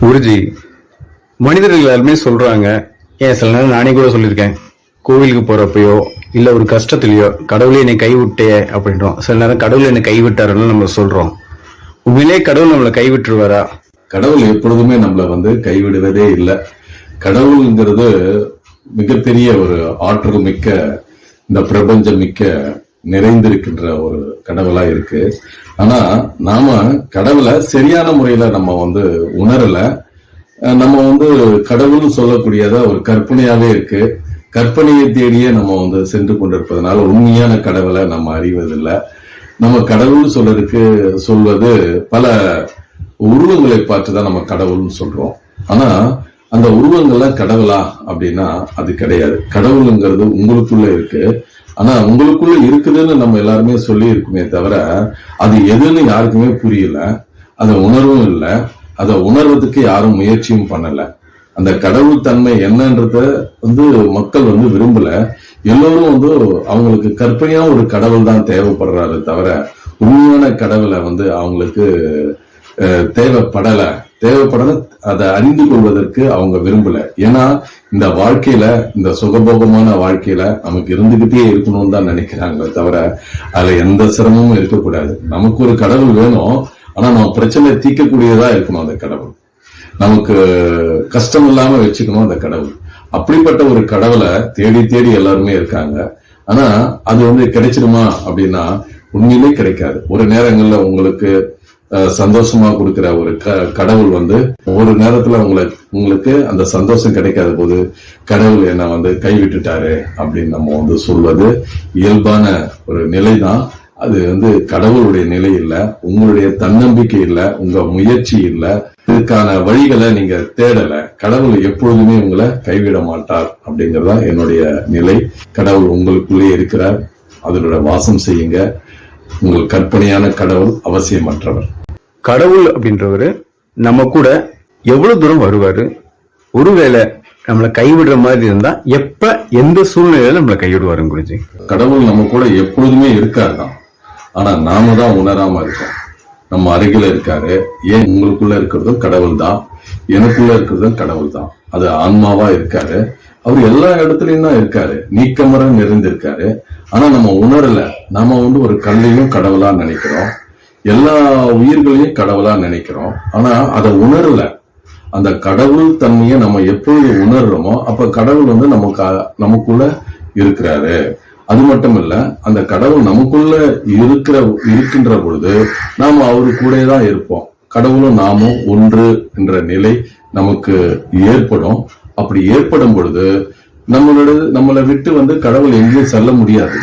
குருஜி மனிதர்கள் எல்லாருமே சொல்றாங்க ஏன் சில நேரம் நானே கூட சொல்லியிருக்கேன் கோவிலுக்கு போறப்பயோ இல்ல ஒரு கஷ்டத்துலயோ கடவுளே என்னை கைவிட்டே அப்படின்றோம். சில நேரம் கடவுள் என்னை கைவிட்டாருன்னு நம்ம சொல்றோம். உண்மையிலே கடவுள் நம்மளை கைவிட்டுருவாரா? கடவுள் எப்பொழுதுமே நம்மள வந்து கைவிடுவதே இல்லை. கடவுள்ங்கிறது மிகப்பெரிய ஒரு ஆற்றல் மிக்க இந்த பிரபஞ்சம் மிக்க நிறைந்திருக்கின்ற ஒரு கடவுளா இருக்கு. ஆனா நாம கடவுளை சரியான முறையில நம்ம வந்து உணரல. நம்ம வந்து கடவுள்னு சொல்லக்கூடியத ஒரு கற்பனையாவே இருக்கு. கற்பனையை தேடியே நம்ம வந்து சென்று கொண்டிருப்பதனால உண்மையான கடவுளை நம்ம அறிவதில்லை. நம்ம கடவுள் சொல்றதுக்கு சொல்வது பல உருவங்களை பார்த்து தான் நம்ம கடவுள்னு சொல்றோம். ஆனா அந்த உருவங்கள்லாம் கடவுளா அப்படின்னா அது கிடையாது. கடவுளுங்கிறது உங்களுக்குள்ள இருக்கு. ஆனா உங்களுக்குள்ள இருக்குதுன்னு நம்ம எல்லாருமே சொல்லி இருக்குமே தவிர அது எதுன்னு யாருக்குமே புரியல. அதை உணர்வும் இல்லை. அதை உணர்வதற்கு யாரும் முயற்சியும் பண்ணல. அந்த கடவுள் தன்மை என்னன்றத வந்து மக்கள் வந்து விரும்பல. எல்லோரும் வந்து அவங்களுக்கு கற்பனையா ஒரு கடவுள் தான் தேவைப்படுறாரு தவிர உண்மையான கடவுளை வந்து அவங்களுக்கு தேவைப்படலை தேவைப்படல. தேவைப்படல அதை அறிந்து கொள்வதற்கு அவங்க விரும்பல. ஏன்னா இந்த வாழ்க்கையில இந்த சுகபோகமான வாழ்க்கையில நமக்கு இருந்துகிட்டே இருக்கணும்னு தான் நினைக்கிறாங்களே தவிர அதுல எந்த சிரமமும் இருக்கக்கூடாது. நமக்கு ஒரு கடவுள் வேணும் ஆனா நம்ம பிரச்சனை தீர்க்கக்கூடியதா இருக்கணும் அந்த கடவுள். நமக்கு கஷ்டம் இல்லாம வச்சுக்கணும் அந்த கடவுள். அப்படிப்பட்ட ஒரு கடவுளை தேடி தேடி எல்லாருமே இருக்காங்க. ஆனா அது வந்து கிடைச்சிருமா அப்படின்னா உண்மையிலே கிடைக்காது. ஒரு நேரங்கள்ல உங்களுக்கு சந்தோஷமா கொடுக்கிற ஒரு க- கடவுள் வந்து ஒரு நேரத்துல உங்களுக்கு உங்களுக்கு அந்த சந்தோஷம் கிடைக்காத போது கடவுள் என்ன வந்து கைவிட்டுட்டாரு அப்படின்னு நம்ம வந்து சொல்வது இயல்பான ஒரு நிலைதான். அது வந்து கடவுளுடைய நிலை இல்லை உங்களுடைய தன்னம்பிக்கை இல்லை உங்க முயற்சி இல்லை. இதுக்கான வழிகளை நீங்க தேடல. கடவுள் எப்பொழுதுமே உங்களை கைவிட மாட்டார் அப்படிங்கறதா என்னுடைய நிலை. கடவுள் உங்களுக்குள்ளே இருக்கிறார். அதனோட வாசம் செய்யுங்க. உங்கள் கற்பனையான கடவுள் அவசியமற்றவர். கடவுள் அப்படின்றவரு நம்ம கூட எவ்வளவு தூரம் வருவாரு? ஒருவேளை நம்மளை கைவிடுற மாதிரி இருந்தா எப்ப எந்த சூழ்நிலையில நம்மளை கைவிடுவாருங்க குருஜி? கடவுள் நம்ம கூட எப்பொழுதுமே இருக்காரு தான். ஆனா நாம தான் உணராம இருக்கோம். நம்ம அருகில இருக்காரு. ஏன் உங்களுக்குள்ள இருக்கிறதும் கடவுள் தான்? எனக்குள்ள இருக்கிறதும் கடவுள் தான். அது ஆன்மாவா இருக்காரு. அவர் எல்லா இடத்துலயும் தான் இருக்காரு. நீக்கமரம் நிறைந்திருக்காரு. ஆனா நம்ம உணரல. நாம வந்து ஒரு கல்லையும் கடவுளா நினைக்கிறோம். எல்லா உயிர்களையும் கடவுளா நினைக்கிறோம். ஆனா அதை உணரல. அந்த கடவுள் தன்மையை நம்ம எப்பொழுது உணர்றோமோ அப்ப கடவுள் வந்து நமக்கு நமக்குள்ள இருக்கிறாரு. அது மட்டும் இல்ல அந்த கடவுள் நமக்குள்ள இருக்கிற இருக்கின்ற பொழுது நாம அவரு கூட தான் இருப்போம். கடவுளும் நாமும் ஒன்று என்ற நிலை நமக்கு ஏற்படும். அப்படி ஏற்படும் பொழுது நம்மளோட நம்மளை விட்டு வந்து கடவுள் எங்கேயும் செல்ல முடியாது.